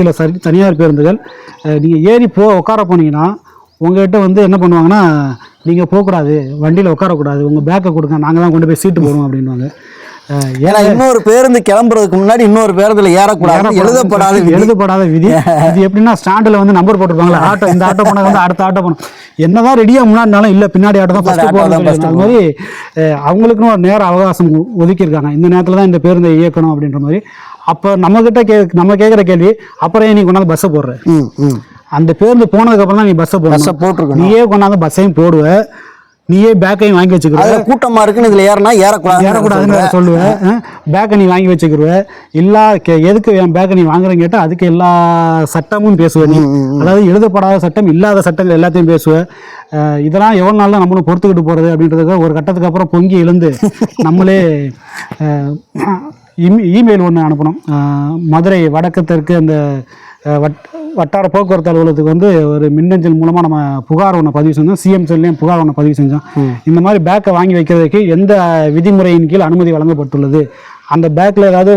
சில சரி தனியார் பேருந்துகள் நீங்கள் ஏறி போ உட்கார போனீங்கன்னா உங்ககிட்ட வந்து என்ன பண்ணுவாங்கன்னா நீங்கள் போகக்கூடாது வண்டியில் உட்காரக்கூடாது உங்கள் பேக்கை கொடுங்க நாங்கள் தான் கொண்டு போய் சீட்டு போடுவோம் அப்படின்வாங்க ஏன்னா இன்னொரு பேருந்து கிளம்புறதுக்கு முன்னாடி இன்னொரு பேருந்துல ஏறக்கூடாது எழுதப்படாத. எழுதப்படாத விதி. இது எப்படின்னா ஸ்டாண்டில் வந்து நம்பர் போட்டிருப்பாங்களா ஆட்டோ இந்த ஆட்டோ போனால் வந்து அடுத்த ஆட்டோ போகணும் என்னதான் ரெடியாக முன்னாடினாலும் இல்லை பின்னாடி ஆட்டோ தான் ஃபஸ்ட்டு போகணும் அது மாதிரி அவங்களுக்குன்னு ஒரு நேர அவகாசம் ஒதுக்கியிருக்காங்க. இந்த நேரத்தில் தான் இந்த பேருந்தை இயக்கணும் அப்படின்ற மாதிரி. அப்போ நம்மக்கிட்ட கே நம்ம கேட்குற கேள்வி அப்புறம் ஏன் நீ கொண்டாந்து பஸ்ஸை போடுற? அந்த பேருந்து போனதுக்கப்புறம் தான் நீ பஸ்ஸை பஸ்ஸை போடணும். போட்டிருக்கணும். நீயே கொண்டாந்து பஸ்ஸையும் போடுவ. நீயே பேக்கையும் வாங்கி வச்சுக்கிற. கூட்டமா இருக்குன்னு இதுல ஏறினா ஏறக்கூடாது ஏறக்கூடாதுன்னு சொல்லுவேன் பேக்கை நீ வாங்கி வச்சுக்கிருவ எல்லா எதுக்கு என் பேக்கை நீ வாங்குறேன்னு கேட்டால் அதுக்கு எல்லா சட்டமும் பேசுவ நீ. அதாவது எழுதப்படாத சட்டம் இல்லாத சட்டங்கள் எல்லாத்தையும் பேசுவ. அஹ் இதெல்லாம் எவ்வளோ நாள் தான் நம்மளும் பொறுத்துக்கிட்டு போகிறது அப்படின்றதுக்கு ஒரு கட்டத்துக்கு அப்புறம் பொங்கி எழுந்து நம்மளே இமெயில் ஒன்று அனுப்பணும். மதுரை வடக்கு தெற்கு அந்த வட் வட்டார போக்குவரத்து அலுவலகத்துக்கு வந்து ஒரு மின்னஞ்சல் மூலமாக நம்ம புகார் ஒன்று பதிவு செஞ்சோம். சிஎம் செல்லையும் புகார் ஒன்று பதிவு செஞ்சோம். இந்த மாதிரி பேக்கை வாங்கி வைக்கிறதுக்கு எந்த விதிமுறையின் கீழ் அனுமதி வழங்கப்பட்டுள்ளது? அந்த பேக்கில் ஏதாவது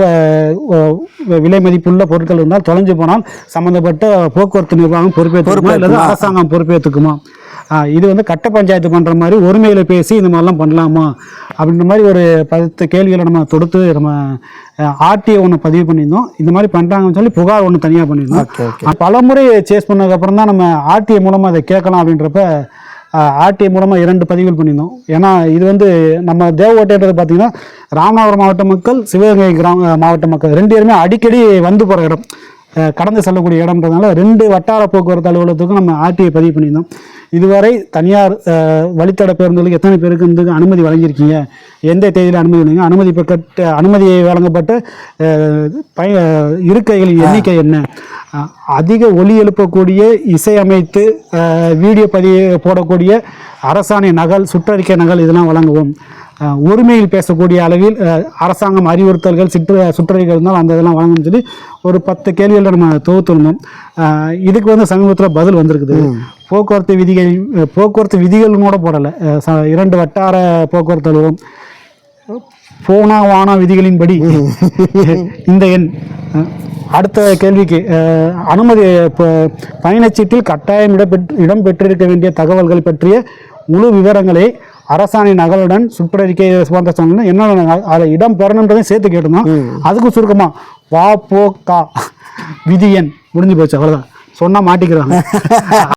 விலை மதிப்புள்ள பொருட்கள் இருந்தால் தொலைஞ்சு போனால் சம்மந்தப்பட்ட போக்குவரத்து நிர்வாகம் அல்லது அரசாங்கம் பொறுப்பேற்றுக்குமா? இது வந்து கட்ட பஞ்சாயத்து பண்ணுற மாதிரி ஒருமையில் பேசி இந்த மாதிரிலாம் பண்ணலாமா? அப்படின்ற மாதிரி ஒரு பத்து கேள்விகளை நம்ம தொடுத்து நம்ம ஆர்டிஐ ஒன்று பதிவு பண்ணியிருந்தோம். இந்த மாதிரி பண்ணுறாங்கன்னு சொல்லி புகார் ஒன்று தனியாக பண்ணியிருந்தோம். ஆஹ் பலமுறை சேஸ் பண்ணதுக்கப்புறம் தான் நம்ம ஆர்டிஐ மூலமாக அதை கேட்கலாம் அப்படின்றப்ப ஆர்டிஐ மூலமாக இரண்டு பதிவுகள் பண்ணியிருந்தோம். ஏன்னா இது வந்து நம்ம தேவகோட்டைன்றது பார்த்தீங்கன்னா ராமநாதபுரம் மாவட்ட மக்கள் சிவகங்கை கிராம மாவட்ட மக்கள் ரெண்டு பேருமே அடிக்கடி வந்து போகிற இடம். கடந்து செல்லக்கூடிய இடம்ன்றதுனால ரெண்டு வட்டார போக்குவரத்து அலுவலகத்துக்கும் நம்ம ஆர்டிஐ பதிவு பண்ணியிருந்தோம். இதுவரை தனியார் வழித்தட பேருந்துகளுக்கு எத்தனை பேருக்கு வந்து அனுமதி வழங்கியிருக்கீங்க? எந்த தேதியில் அனுமதி வழங்க அனுமதி பெற்ற அனுமதியை வழங்கப்பட்ட பய இருக்கைகளின் எண்ணிக்கை என்ன? அதிக ஒலி எழுப்பக்கூடிய இசையமைத்து வீடியோ பதிவு போடக்கூடிய அரசாணை நகல் சுற்றறிக்கை நகல் இதெல்லாம் வழங்குவோம். ஒருமையில் பேசக்கூடிய அளவில் அரசாங்கம் அறிவுறுத்தல்கள் சிற்று சுற்றறிக்கைகள் இருந்தால் அந்த இதெல்லாம் வழங்கணும்னு சொல்லி ஒரு பத்து கேள்விகளை நம்ம தொகுத்திருந்தோம் இதுக்கு வந்து சமீபத்தில் பதில் வந்திருக்குது. போக்குவரத்து விதிகள் போக்குவரத்து விதிகள் கூட போடலை இரண்டு வட்டார போக்குவரத்து அலுவலகம். போனா வானா விதிகளின்படி இந்த எண். அடுத்த கேள்விக்கு அனுமதி பயணச்சீட்டில் கட்டாயம் இடம்பெற்று இடம்பெற்றிருக்க வேண்டிய தகவல்கள் பற்றிய முழு விவரங்களை அரசாணை நகலுடன் சுற்றறிக்கை போன்ற சொன்ன என்னென்ன அதில் இடம் பெறணுன்றதையும் சேர்த்து கேட்டிருந்தோம் அதுக்கு சுருக்கமா வா போ கா விதி எண் முடிஞ்சு போச்சு அவ்வளோதான் சொன்னால் மாட்டிக்கிறாங்க.